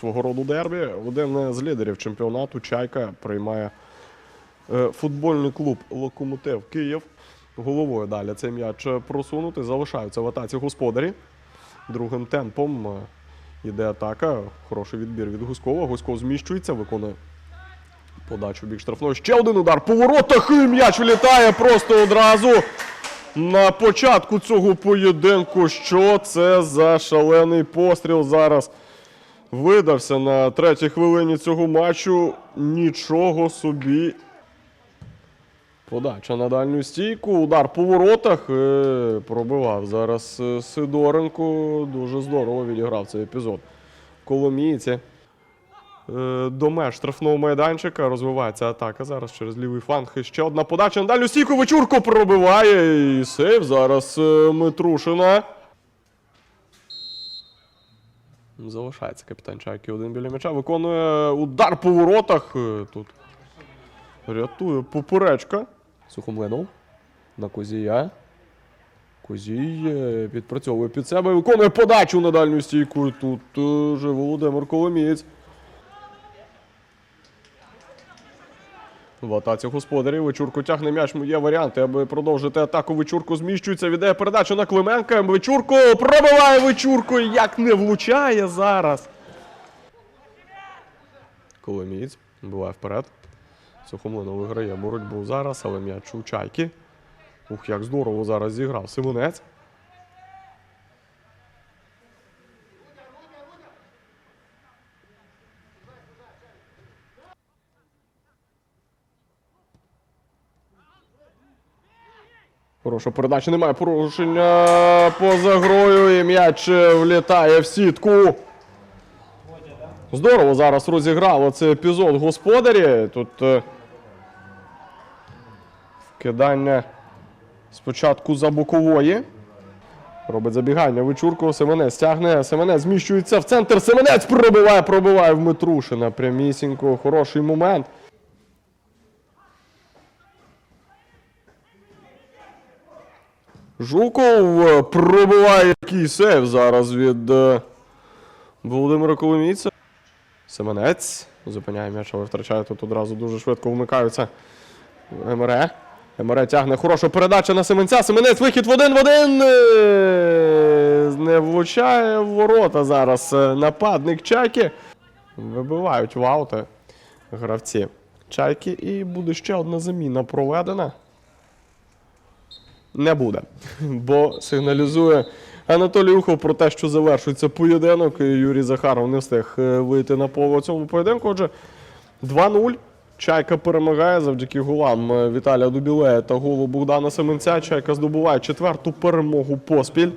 свого роду дербі. Один з лідерів чемпіонату Чайка приймає е, футбольний клуб Локомотив Київ. Головою далі цей м'яч просунути. Залишаються в атаці господарі. Другим темпом е, йде атака. Хороший відбір від Гуськова. Гуськов зміщується, виконує подачу бік штрафної. Ще один удар по воротах. І м'яч влітає просто одразу. На початку цього поєдинку. Що це за шалений постріл зараз? Видався на третій хвилині цього матчу. Нічого собі. Подача на дальню стійку. Удар по воротах. Е, Пробивав зараз е, Сидоренко. Дуже здорово відіграв цей епізод. Коломійці. Е, До меж штрафного майданчика розвивається атака зараз через лівий фланг. І ще одна подача на дальню стійку. Вечурко пробиває. І сейв зараз Митрушина. Залишається капітан Чайки один біля м'яча. Виконує удар по воротах. Е, Тут рятує поперечка. Сухомлинов. На Козія. Козій е, підпрацьовує під себе. Виконує подачу на дальню стійку. Тут е, вже Володимир Коломієць. В атаці господарів Вечурко тягне м'яч. Є варіанти, аби продовжити атаку. Вечурко зміщується, віддає передачу на Клименка. Вечурко пробиває Вечурко. Як не влучає зараз. Коломієць буває вперед. Сухомлинов виграє боротьбу зараз, але м'яч у чайки. Ух, як здорово зараз зіграв Симонець. Хороша передача, немає порушення поза грою і м'яч е, влітає в сітку. Здорово зараз розіграло цей епізод господарі. Тут е, вкидання спочатку за бокової. Робить забігання. Вичурко, Семенець тягне. Семенець зміщується в центр. Семенець пробиває, пробиває в Митрушина. Прямісінько. Хороший момент. Жуков е, пробиває який сейв зараз від е, Володимира Коломійця. Семенець зупиняє м'яч, але втрачає тут одразу дуже швидко вмикаються. Емере. Емере тягне хороша передача на Семенця. Семенець вихід в один в один. Е, Не влучає в ворота зараз. Нападник Чайки. Вибивають в аути гравці Чайки. І буде ще одна заміна проведена. Не буде. Бо сигналізує Анатолій Ухов про те, що завершується поєдинок. Юрій Захаров не встиг е, вийти на поле цьому поєдинку. Отже, 2-0. Чайка перемагає завдяки голам е, Віталія Дубілея та голу Богдана Семенця. Чайка здобуває четверту перемогу поспіль.